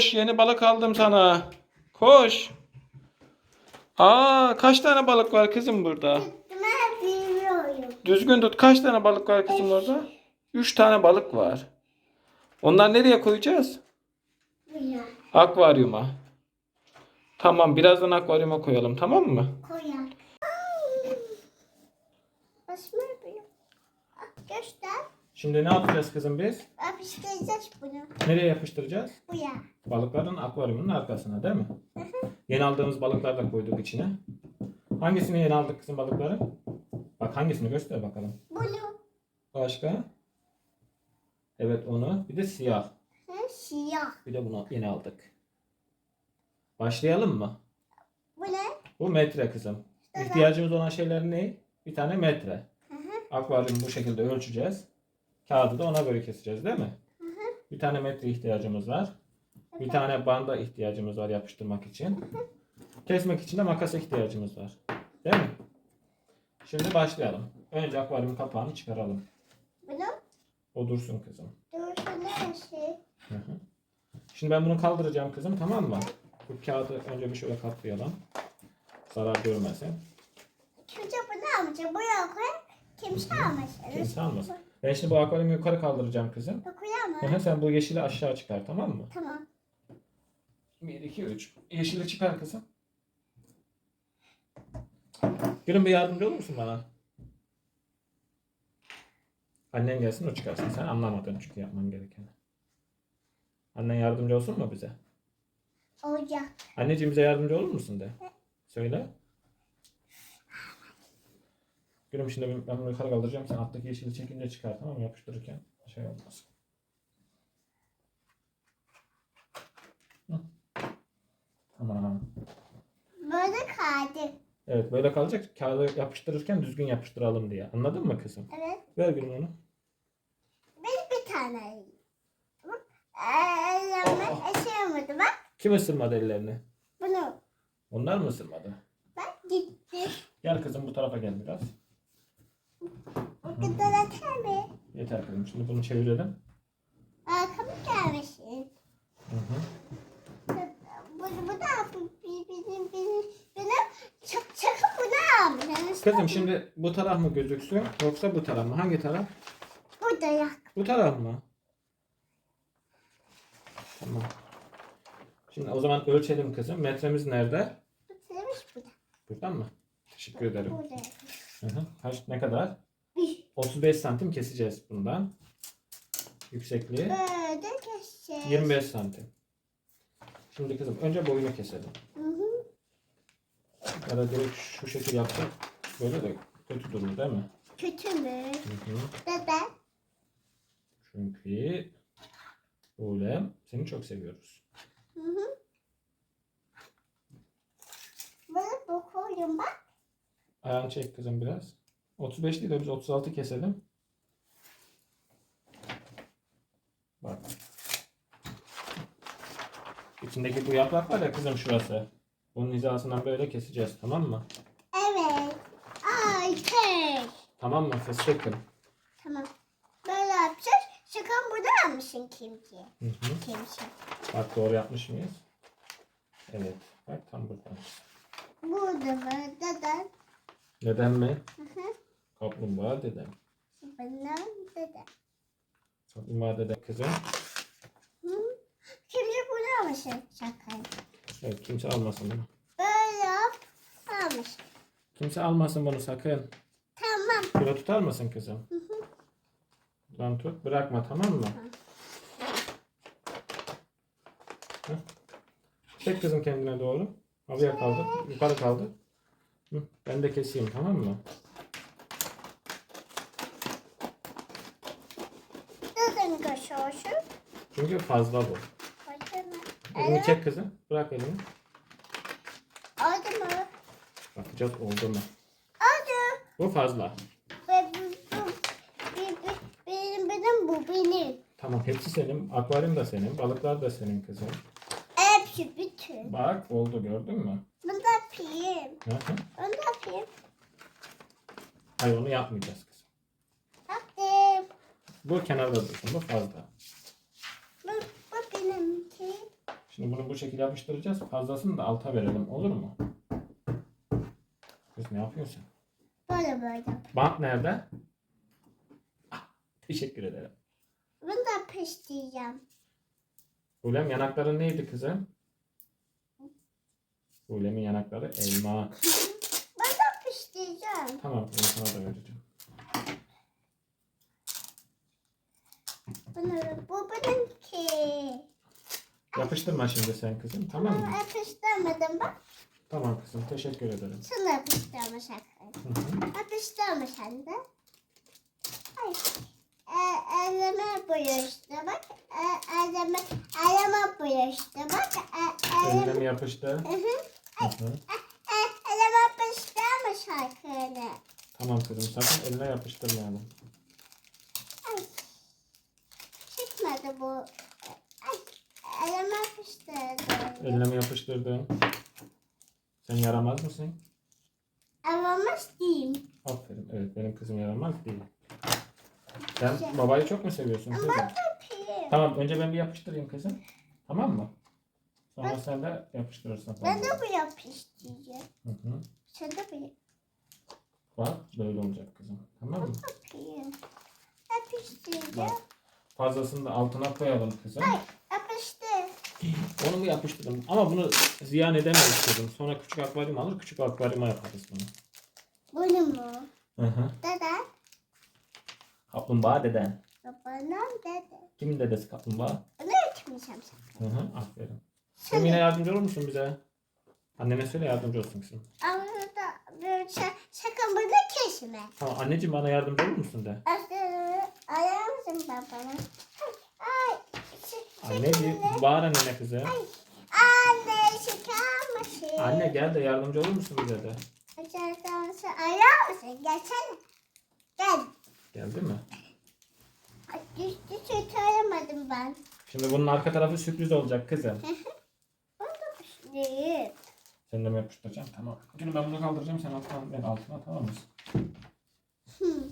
koş yeni balık aldım sana. Koş. Aa kaç tane balık var kızım burada? Ben bilmiyorum. Düzgün tut. Kaç tane balık var kızım orada? Üç tane balık var. Onlar nereye koyacağız? Buraya Akvaryuma. Tamam birazdan akvaryuma koyalım tamam mı? koyalım. Göster. Şimdi ne yapacağız kızım biz? Yapıştıracağız bunu. Nereye yapıştıracağız? Buraya. Balıkların akvaryumunun arkasına değil mi? Yeni aldığımız balıklar da koyduk içine. Hangisini yeni aldık kızım balıkları? Bak hangisini göster bakalım. Bunu. Başka? Evet onu. Bir de siyah. Siyah. Bir de bunu yeni aldık. Başlayalım mı? Bu ne? Bu metre kızım. İhtiyacımız olan şeyler ne? Bir tane metre. Hı hı. Akvaryumu bu şekilde ölçeceğiz. Kağıdı da ona göre keseceğiz değil mi? Bir tane metre ihtiyacımız var. Bir tane banda ihtiyacımız var yapıştırmak için. Kesmek için de makasa ihtiyacımız var. Değil mi? Şimdi başlayalım. Önce akvaryum kapağını çıkaralım. Bunu. O dursun kızım. Dursun? Hı hı. Şimdi ben bunu kaldıracağım kızım tamam mı? Bu kağıdı önce bir şöyle katlayalım. Zarar görmesin. Kimse bunu almayacak. Buraya koy. Kimse almasın. Kimse almasın. Ben şimdi bu akvaryumu yukarı kaldıracağım kızım. Dokuyamam. Hı hı, Sen bu yeşili aşağı çıkar tamam mı? Tamam. 1, 2, 3. Yeşili çıkar kızım. Gülüm bir yardımcı olur musun bana? Annen gelsin o çıkarsın. Sen anlamadın çünkü yapman gerekeni. Annen yardımcı olsun mu bize? Olacak. Anneciğim bize yardımcı olur musun de. Söyle. Gülüm şimdi ben- ben bunu yukarı kaldıracağım. Sen alttaki yeşili çekince çıkar tamam mı? Yapıştırırken şey olmaz. Hı. Tamam. Böyle kaldı. Evet böyle kalacak. Kağıdı yapıştırırken düzgün yapıştıralım diye. Anladın mı kızım? Evet. Ver gülüm onu. Ben bir tane. Bak. Ellerime Oh. eşeğimdi bak. Kim ısırmadı ellerini? Bunu. Onlar mı ısırmadı? Bak gitti. Gel kızım bu tarafa gel biraz. O kadar atar mı? Yeter kızım. Şimdi bunu çevirelim. Arkamı gelmesin. Hı hı. Bu, bu da bu- bi- bizim bizim benim çok sakın bunu almayın. Kızım şimdi bu taraf mı gözüksün yoksa bu taraf mı? Hangi taraf? Bu da yak. Bu taraf mı? Tamam. Şimdi o zaman ölçelim kızım. Metremiz nerede? Bu da. Buradan mı? Teşekkür ederim. Bu da. Hı hı. Kaç, ne kadar? Bir. 35 santim keseceğiz bundan. Yüksekliği Böyle keseceğiz. 25 santim. Şimdi kızım önce boyunu keselim. Hı hı. Ya da direkt şu şekil yapsak böyle de kötü durur değil mi? Kötü mü? Hı hı. Bebe. Çünkü böyle seni çok seviyoruz. Hı hı. Böyle dokuyorum bak. Ayağını çek kızım biraz. 35 değil de biz 36 keselim. Bak. İçindeki bu yaprak var ya kızım şurası. Bunun hizasından böyle keseceğiz tamam mı? Evet. Ay tek. Tamam mı fıstıkım? Tamam. Böyle yapacağız. Sakın burada almışsın kimki. Hı hı. Kimse. Bak doğru yapmış mıyız? Evet. Bak tam burada. Burada mı? Dede. Neden mi? Hı hı. Kaplumbağa dedem. Bana dede. Kaplumbağa dedem kızım. Hı? Kimse bunu almışsın sakın. Evet kimse almasın bunu. Böyle yap. Almış. Kimse almasın bunu sakın. Tamam. Şöyle tutar mısın kızım? Hı hı. Lan tut bırakma tamam mı? Hı. Çek kızım kendine doğru. Havaya kaldı. Yukarı kaldı. Ben de keseyim tamam mı? Neden koşuyorsun? Çünkü fazla bu. Elini çek kızım. Bırak elini. Oldu mu? Bakacağız oldu mu? Oldu. Bu fazla. Ve bu, bu, bi- bi- benim, benim bu benim. Tamam hepsi senin. Akvaryum da senin. Balıklar da senin kızım. Hepsi bütün. Bak oldu gördün mü? Yapayım. Hı hı. Da yapayım. Hayır onu yapmayacağız kızım. Yaptım. Bu kenarda dursun. Bu fazla. Bu, bu benimki. Şimdi bunu bu şekilde yapıştıracağız. Fazlasını da alta verelim. Olur mu? Kız ne yapıyorsun? Böyle böyle. Bant nerede? Ah, teşekkür ederim. Bunu da pişireceğim. Bulem yanakların neydi kızım? Bulem'in yanakları elma. Ben de pişireceğim. Tamam kızım sana da vereceğim. Bunu, bu benimki. Yapıştırma şimdi sen kızım tamam mı? Ama yapıştırmadım bak. Tamam kızım teşekkür ederim. Sana yapıştırmış hakikaten. Hı hı. Yapıştırmış hem de. Ay. E, elime bulaştı bak. E, elime, elime bulaştı bak. E, Eline elim, mi yapıştı? Hı hı. Elime yapıştırmış hakikaten. Tamam kızım sakın eline yapıştırmayalım. Ay. Çıkmadı bu. Ay. Elime yapıştırdı. Eline mi yapıştırdın? Sen yaramaz mısın? Avamış değil. Aferin. Evet benim kızım yaramaz değil. Sen babayı çok mu seviyorsun kızım? Yapayım. Tamam önce ben bir yapıştırayım kızım. Tamam mı? Sonra sen de yapıştırırsın. Ben de bu yapıştıracağım. Hı hı. Sen de bu Bak böyle olacak kızım. Tamam mı? yapayım. Yapıştıracağım. Bak. Fazlasını da altına koyalım kızım. Ay yapıştı. Onu mu yapıştırdım? Ama bunu ziyan edemeyiz kızım. Sonra küçük akvaryum alır, küçük akvaryuma yaparız bunu. Bunu mu? Hı hı. Dede. Kaplumbağa deden. Babanın dede. Kimin dedesi kaplumbağa? Onu etmeyeceğim Hı hı. Aferin. Sen. yine yardımcı olur musun bize? Annene söyle yardımcı olsun kızım. Ama da böyle şa- sakın bunu kesme. Tamam anneciğim bana yardımcı olur musun de. Aslında ayar mısın babana? Ay. Ay. Anneciğim bağır annene kızım. Anne çıkar mısın? Anne gel de yardımcı olur musun bize de? Çıkar mısın? Ayar mısın? Gelsene. Gel. Geldi mi? Ay, Düştü çıkaramadım ben. Şimdi bunun arka tarafı sürpriz olacak kızım. Değil. Sen de mi yapıştıracaksın? Tamam. Şimdi ben bunu kaldıracağım sen altına ben altına tamam mısın? Hmm.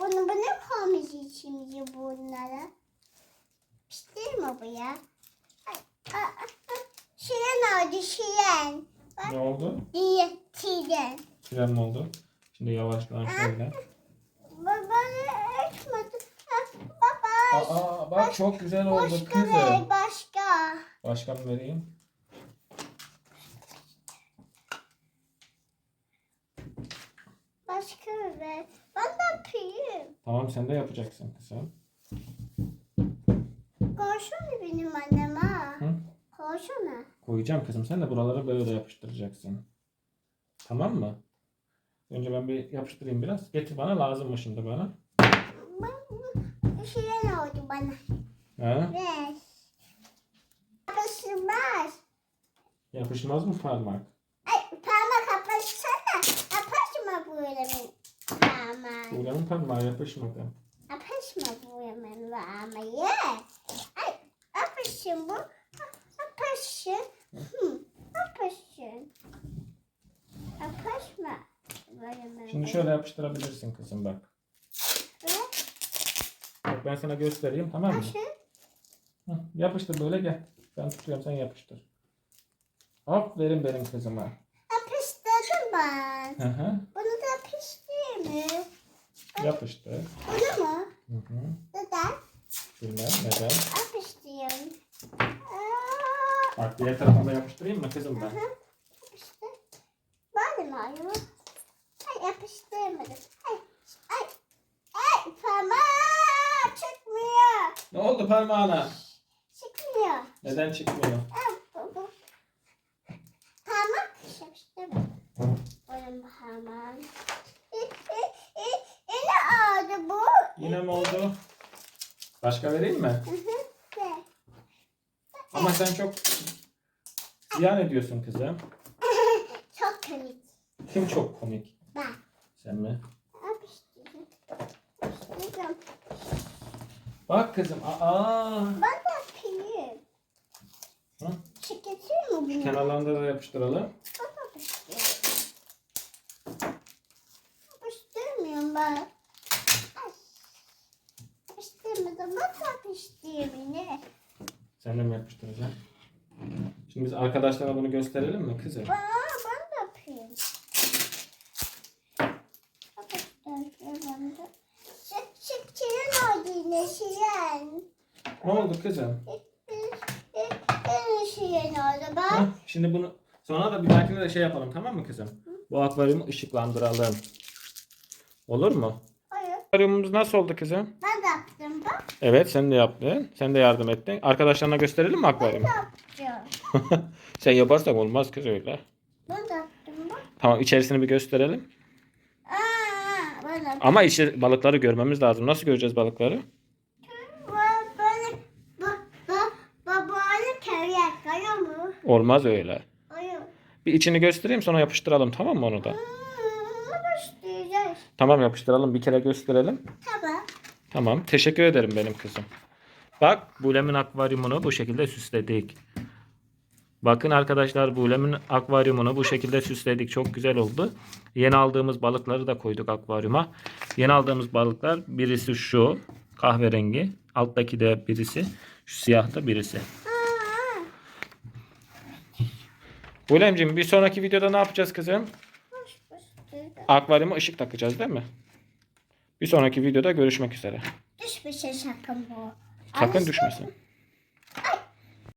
Bunu bana koymayacağız şimdi bunlara. Pistir mi bu ya? Ay, aa, aa, Şiren oldu şiren. Ne oldu? Diye şiren. Tren mi oldu? Şimdi yavaştan şöyle. Baba etmedi. Ha, Baba. Aa bak çok güzel oldu Başka kızım. ver başka. Başka mı vereyim? Başka ver. Ben de yapayım. Tamam sen de yapacaksın kızım. Koşsana benim annem ha. Hı? Koşsana. Koyacağım kızım. Sen de buraları böyle yapıştıracaksın. Tamam mı? Önce ben bir yapıştırayım biraz. Getir bana lazım mı şimdi bana? Ben- Şiren oldu bana. Ha? Ver. Yapışmaz. Yapışmaz mı parmak Benim parmak. Buğra'nın parmağı yapışmadı. Yapışma böyle benim parmağı. Ay yapışın bu. Yapışın. Hı, Yapışın. Yapışma. Benim. Şimdi şöyle yapıştırabilirsin kızım bak. Bak ben sana göstereyim tamam mı? Yapışın. Hı, yapıştır böyle gel. Ben tutuyorum sen yapıştır. Aferin benim kızıma. Yapıştırdım ben. Hı hı. Bunu mı? Yapıştır. Bunu mu? Hı hı. Neden? Şöyle neden? Yapıştırıyorum. Bak diğer tarafını da yapıştırayım mı kızım ben? yapıştır. Böyle mi ayol? Ay yapıştırmadım. Ay, ay, ay parmağı çıkmıyor. Ne oldu parmağına? Çıkmıyor. Neden çıkmıyor? Ay, bu, bu. Parmak yapıştırmadım. Benim parmağım. İ, i, i, Yine oldu bu. Yine mi oldu? Başka vereyim mi? Ama sen çok ziyan ediyorsun kızım. Çok komik. Kim çok komik? Ben. Sen mi? Bak kızım. Aa. Ben de yapayım. Hı? Mu bunu? Kenarlarında da yapıştıralım. Yapıştırıyorum. Yapıştırmıyorum ben. Yapıştırmadım. De yapıştırayım yine. Sen de mi yapıştıracaksın? Şimdi biz arkadaşlara bunu gösterelim mi kızım? Aa, ben de yapayım. Çık çık şirin oldu yine şirin. Ne oldu kızım? Yine şirin oldu bak. Hah, şimdi bunu sonra da bir dahakine de şey yapalım tamam mı kızım? Bu akvaryumu ışıklandıralım. Olur mu? Akvaryumumuz nasıl oldu kızım? ben de yaptım bak. Evet sen de yaptın. Sen de yardım ettin. Arkadaşlarına gösterelim mi akvaryumu? Yapacağım. sen yaparsak olmaz kız öyle. Ben de yaptım bak. Tamam içerisini bir gösterelim. Aa, ben de yaptım. Ama içi balıkları görmemiz lazım. Nasıl göreceğiz balıkları? Ben böyle bak bak babanı kaya mı? Olmaz öyle. Hayır. Bir içini göstereyim sonra yapıştıralım tamam mı onu da? Tamam yapıştıralım bir kere gösterelim. Tamam. Tamam teşekkür ederim benim kızım. Bak Bulem'in akvaryumunu bu şekilde süsledik. Bakın arkadaşlar Bulem'in akvaryumunu bu şekilde süsledik. Çok güzel oldu. Yeni aldığımız balıkları da koyduk akvaryuma. Yeni aldığımız balıklar birisi şu kahverengi. Alttaki de birisi. Şu siyah da birisi. Aa, Bulemciğim bir sonraki videoda ne yapacağız kızım? Akvaryuma ışık takacağız değil mi? Bir sonraki videoda görüşmek üzere. Düşmesin sakın bu. Sakın Alıştın düşmesin.